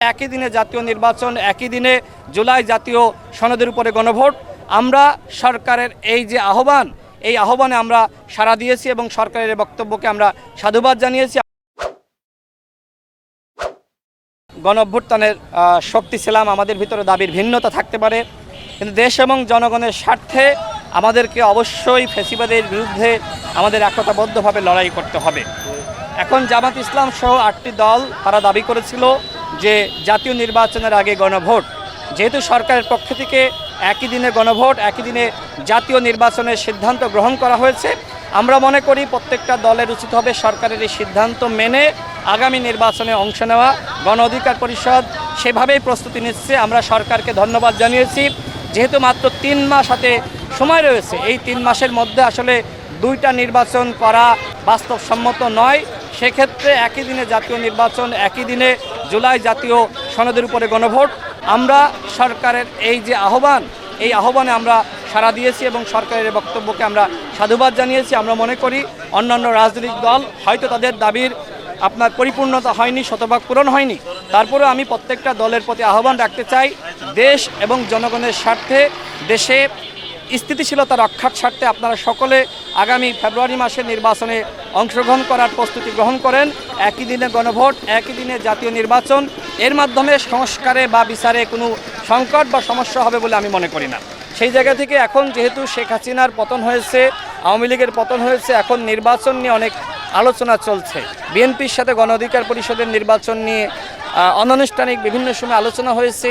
একই দিনে জাতীয় নির্বাচন একই দিনে জুলাই জাতীয় সনদের উপরে গণভোট। আমরা সরকারের এই যে আহ্বান এই আহ্বানে আমরা সাড়া দিয়েছি এবং সরকারের বক্তব্যকে আমরা সাধুবাদ জানিয়েছি। গণঅভ্যুত্থানের আহ, শক্তি ছিলাম আমাদের ভিতরে দাবির ভিন্নতা থাকতে পারে। কিন্তু দেশ এবং জনগণের স্বার্থে আমাদেরকে অবশ্যই ফেসিবাদের বিরুদ্ধে আমাদের একতাবদ্ধভাবে লড়াই করতে হবে। এখন জামাত ইসলাম সহ আটটি দল তারা দাবি করেছিল যে জাতীয় নির্বাচনের আগে গণভোট, যেহেতু সরকারের পক্ষ থেকে একই দিনে গণভোট, একই দিনে জাতীয় নির্বাচনের সিদ্ধান্ত গ্রহণ করা হয়েছে, আমরা মনে করি প্রত্যেকটা দলের উচিত হবে সরকারের এই সিদ্ধান্ত মেনে আগামী নির্বাচনে অংশ নেওয়া। গণ অধিকার পরিষদ সেভাবেই প্রস্তুতি নিচ্ছে, আমরা সরকারকে ধন্যবাদ জানিয়েছি। যেহেতু মাত্র তিন মাস হাতে সময় রয়েছে, এই তিন মাসের মধ্যে আসলে দুইটা নির্বাচন করা বাস্তবসম্মত নয়। সেক্ষেত্রে একই দিনে জাতীয় নির্বাচন, একই দিনে জুলাই জাতীয় সনদের উপরে গণভোট। আমরা সরকারের এই যে আহ্বান, এই আহ্বানে আমরা সাড়া দিয়েছি এবং সরকারের বক্তব্যকে আমরা সাধুবাদ জানিয়েছি। আমরা মনে করি অন্যান্য রাজনৈতিক দল হয়তো তাদের দাবির আপনার পরিপূর্ণতা হয়নি, শতভাগ পূরণ হয়নি। তারপরে আমি প্রত্যেকটা দলের প্রতি আহ্বান রাখতে চাই, দেশ এবং জনগণের স্বার্থে, দেশে স্থিতিশীলতা রক্ষার স্বার্থে আপনারা সকলে আগামী ফেব্রুয়ারি মাসের নির্বাচনে অংশগ্রহণ করার প্রস্তুতি গ্রহণ করেন। একই দিনে গণভোট, একই দিনে জাতীয় নির্বাচন। এর মাধ্যমে সংস্কারে বা বিচারে কোনো সংকট বা সমস্যা হবে বলে আমি মনে করি না। সেই জায়গা থেকে এখন যেহেতু শেখ হাসিনার পতন হয়েছে, আওয়ামী লীগের পতন হয়েছে, এখন নির্বাচন নিয়ে অনেক আলোচনা চলছে। বিএনপির সাথে গণ অধিকার পরিষদের নির্বাচন নিয়ে অনানুষ্ঠানিক বিভিন্ন সময় আলোচনা হয়েছে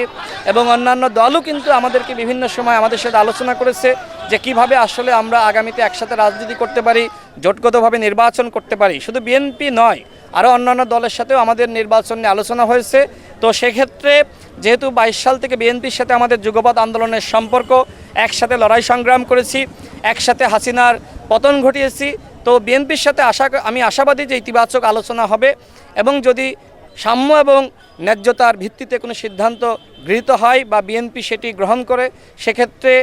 এবং অন্যান্য দলও কিন্তু আমাদেরকে বিভিন্ন সময় আমাদের সাথে আলোচনা করেছে যে কীভাবে আসলে আমরা আগামীতে একসাথে রাজনীতি করতে পারি, জোটগতভাবে নির্বাচন করতে পারি। শুধু বিএনপি নয়, আরও অন্যান্য দলের সাথেও আমাদের নির্বাচন নিয়ে আলোচনা হয়েছে। তো সেক্ষেত্রে যেহেতু বাইশ সাল থেকে বিএনপির সাথে আমাদের যুগপৎ আন্দোলনের সম্পর্ক, একসাথে লড়াই সংগ্রাম করেছি, একসাথে হাসিনার পতন ঘটিয়েছি, তো বিএনপির সাথে আশা আমি আশাবাদী যে ইতিবাচক আলোচনা হবে এবং যদি সাম্য এবং ন্যায্যতার ভিত্তিতে কোনো সিদ্ধান্ত গৃহীত হয় বা বিএনপি সেটি গ্রহণ করে, সেক্ষেত্রে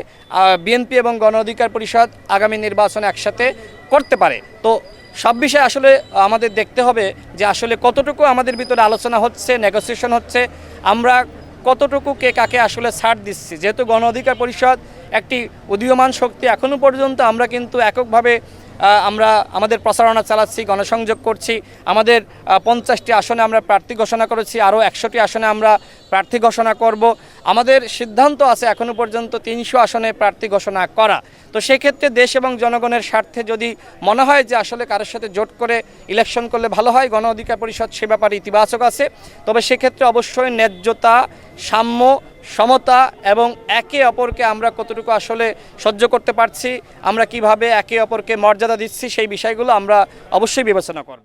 বিএনপি এবং গণ অধিকার পরিষদ আগামী নির্বাচন একসাথে করতে পারে। তো সব বিষয়ে আসলে আমাদের দেখতে হবে যে আসলে কতটুকু আমাদের ভিতরে আলোচনা হচ্ছে নেগোসিয়েশন হচ্ছে, আমরা কতটুকু কে কাকে আসলে ছাড় দিচ্ছি। যেহেতু গণ অধিকার পরিষদ একটি উদীয়মান শক্তি এখনও পর্যন্ত আমরা কিন্তু এককভাবে আমরা আমাদের প্রচারণা চালাচ্ছি, গণসংযোগ করছি। আমাদের পঞ্চাশটি আসনে আমরা প্রার্থী ঘোষণা করেছি, আরও একশোটি আসনে আমরা প্রার্থী ঘোষণা করব। আমাদের সিদ্ধান্ত আছে এখনও পর্যন্ত তিনশো আসনে প্রার্থী ঘোষণা করা। তো সেক্ষেত্রে দেশ এবং জনগণের স্বার্থে যদি মনে হয় যে আসলে কারোর সাথে জোট করে ইলেকশন করলে ভালো হয়, গণ অধিকার পরিষদ সে ব্যাপারে ইতিবাচক আছে। তবে সেক্ষেত্রে অবশ্যই ন্যায্যতা, সাম্য সমতা এবং একে অপরকে আমরা কতটুকু আসলে সহ্য করতে পারছি, আমরা কীভাবে একে অপরকে মর্যাদা দিচ্ছি, সেই বিষয়গুলো আমরা অবশ্যই বিবেচনা করব।